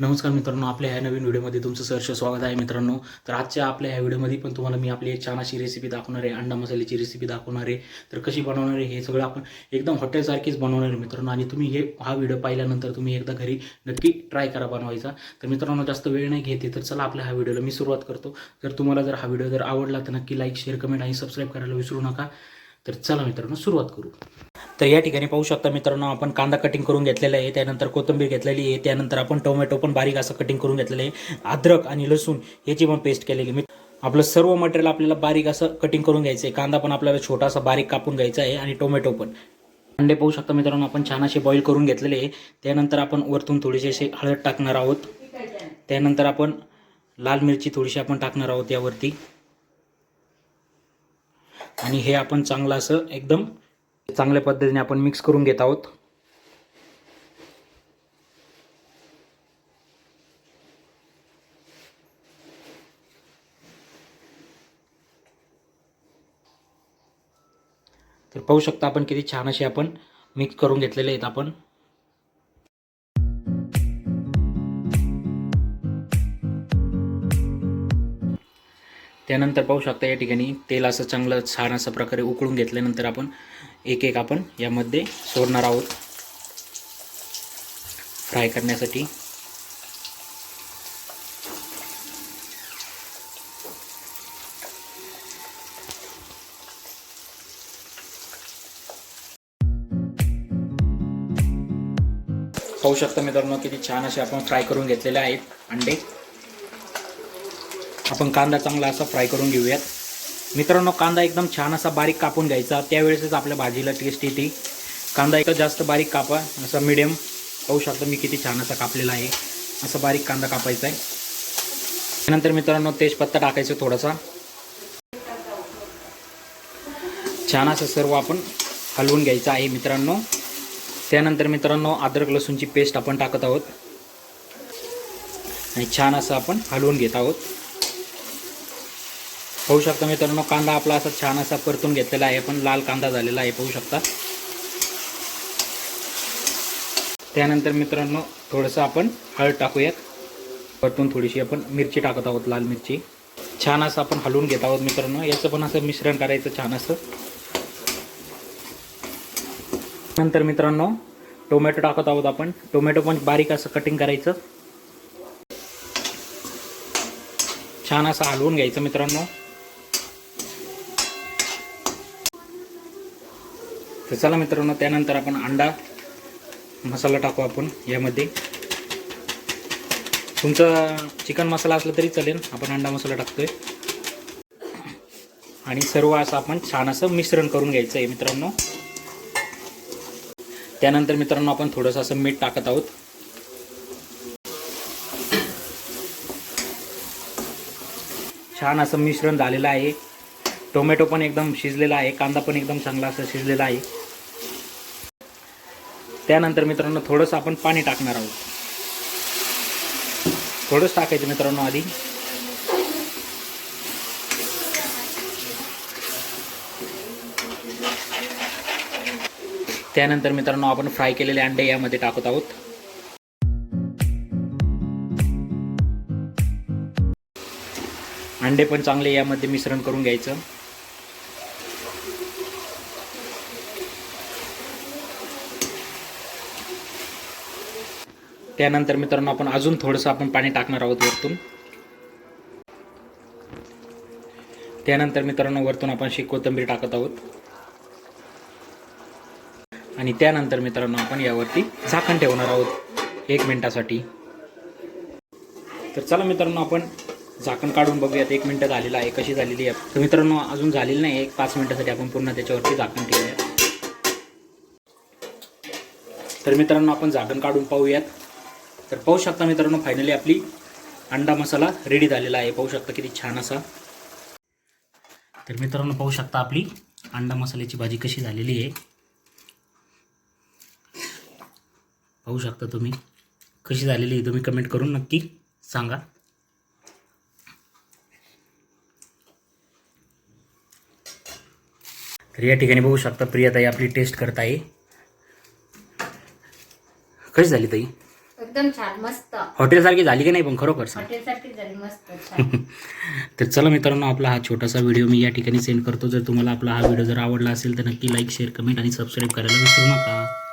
नमस्कार मित्रांनो आपल्या ह्या नवीन व्हिडिओमध्ये तुमचं सहर्ष स्वागत आहे मित्रांनो. तर आजच्या आपल्या ह्या व्हिडिओमध्ये पण तुम्हाला मी आपली एक छान अशी रेसिपी दाखवणार आहे अंडा मसाल्याची रेसिपी दाखवणार आहे. तर कशी बनवणार आहे हे सगळं आपण एकदम हॉटेलसारखीच बनवणार आहे मित्रांनो. आणि तुम्ही हे हा व्हिडिओ पाहिल्यानंतर तुम्ही एकदा घरी नक्की ट्राय करा बनवायचा. तर मित्रांनो जास्त वेळ नाही घेते तर चला आपल्या ह्या व्हिडिओला मी सुरुवात करतो. जर तुम्हाला जर हा व्हिडिओ जर आवडला तर नक्की लाईक शेअर कमेंट आणि सबस्क्राईब करायला विसरू नका. तर चला मित्रांनो सुरुवात करू. तर या ठिकाणी पाहू शकता मित्रांनो आपण कांदा कटिंग करून घेतलेला आहे. त्यानंतर कोथिंबीर घेतलेली आहे. त्यानंतर आपण टोमॅटो पण बारीक असं कटिंग करून घेतलेलं आहे. अद्रक आणि लसूण याची पण पेस्ट केलेली मी आपलं सर्व मटेरियल आपल्याला बारीक असं कटिंग करून घ्यायचं आहे. कांदा पण आपल्याला छोटासा बारीक कापून घ्यायचा आहे आणि टोमॅटो पण. अंडे पाहू शकता मित्रांनो आपण छान असे बॉईल करून घेतलेले आहे. त्यानंतर आपण वरतून थोडेसे असे हळद टाकणार आहोत. त्यानंतर आपण लाल मिरची थोडीशी आपण टाकणार आहोत यावरती. आणि हे आपण चांगलं असं एकदम चांगल्या पद्धतीने आपण मिक्स करून घेत आहोत. तर पाहू शकता आपण किती छान असे आपण मिक्स करून घेतलेले आहेत आपण. त्यानंतर पाहू शकता या ठिकाणी तेल असं चांगलं छान अशा प्रकारे उकळून घेतल्यानंतर आपण एक एक आपण यामध्ये सोडणार आहोत. फ्राय करण्यासाठी. पाहू शकता मित्रांनो किती छान असे आपण फ्राय करून घेतलेले आहेत अंडे. आपण कांदा चांगला असा फ्राय करून घेऊयात. मित्रांनो कांदा एकदम छान असा बारीक कापून घ्यायचा. त्यावेळेसच आपल्या भाजीला टेस्ट येते. कांदा एकदम जास्त बारीक कापा असा मिडियम पाहू शकता मी किती छान असा कापलेला आहे. असा बारीक कांदा कापायचा आहे. त्यानंतर मित्रांनो तेजपत्ता टाकायचा थोडासा. छान असं सर्व आपण हलवून घ्यायचं आहे मित्रांनो. त्यानंतर मित्रांनो अद्रक लसूणची पेस्ट आपण टाकत आहोत. आणि छान असं आपण हलवून घेत आहोत. होऊ शकता मित्रांनो कांदा आपला असा छान असा परतून घेतलेला आहे पण लाल कांदा झालेला आहे पाहू शकता. त्यानंतर मित्रांनो थोडंसं आपण हळद टाकूयात. परतून थोडीशी आपण मिरची टाकत आहोत लाल मिरची. छान असं आपण हलवून घेत आहोत मित्रांनो याचं पण असं मिश्रण करायचं छान असं. नंतर मित्रांनो टोमॅटो टाकत आहोत आपण. टोमॅटो पण बारीक असं कटिंग करायचं. छान असं हलवून घ्यायचं मित्रांनो. तर चला मित्रांनो त्यानंतर आपण अंडा मसाला टाकू आपण यामध्ये. तुमचा चिकन मसाला असला तरी चालेल आपण अंडा मसाला टाकतोय. आणि सर्व असं आपण छान असं मिश्रण करून घ्यायचं आहे मित्रांनो. त्यानंतर मित्रांनो आपण थोडंसं असं मीठ टाकत आहोत. छान असं मिश्रण झालेलं आहे. टोमॅटो पण एकदम शिजलेला आहे कांदा पण एकदम चांगला असं शिजलेला आहे. त्यानंतर मित्रांनो थोडंसं आपण पाणी टाकणार आहोत. थोडंच टाकायचं मित्रांनो आधी. त्यानंतर मित्रांनो आपण फ्राय केलेले अंडे यामध्ये टाकत आहोत. अंडे पण चांगले यामध्ये मिश्रण करून घ्यायचं. त्यानंतर मित्रांनो आपण अजून थोडंसं आपण पाणी टाकणार आहोत वरतून. त्यानंतर मित्रांनो वरतून आपण शी कोथिंबीर टाकत आहोत. आणि त्यानंतर मित्रांनो आपण यावरती झाकण ठेवणार आहोत एक मिनिटासाठी. तर चला मित्रांनो आपण झाकण काढून बघूयात. एक मिनटं झालेलं आहे. कशी झालेली आहे? तर मित्रांनो अजून झालेली नाही. एक पाच मिनटासाठी आपण पुन्हा त्याच्यावरती झाकण ठेवूयात तर मित्रांनो आपण झाकण काढून पाहूयात. तर पाहू शकता मित्रांनो फायनली आपली अंडा मसाला रेडी झालेला आहे. पाहू शकता किती छान असा. तर मित्रांनो पाहू शकता आपली अंडा मसाल्याची भाजी कशी झालेली आहे. पाहू शकता तुम्ही. कशी झालेली आहे? तुम्ही कमेंट करून नक्की सांगा. तर या ठिकाणी बघू शकता प्रियाताई आपली टेस्ट करत आहे. कशी झाली ताई? एकदम छान मस्त. हॉटेलसारखी झाली की नाही पण खरोखर सांग. झाली मस्त छान. तर चला मित्रांनो आपला हा छोटासा व्हिडिओ मी या ठिकाणी सेंड करतो. जर तुम्हाला आपला हा व्हिडिओ जर आवडला असेल तर नक्की लाईक शेअर कमेंट आणि सबस्क्राईब करायला विसरू नका.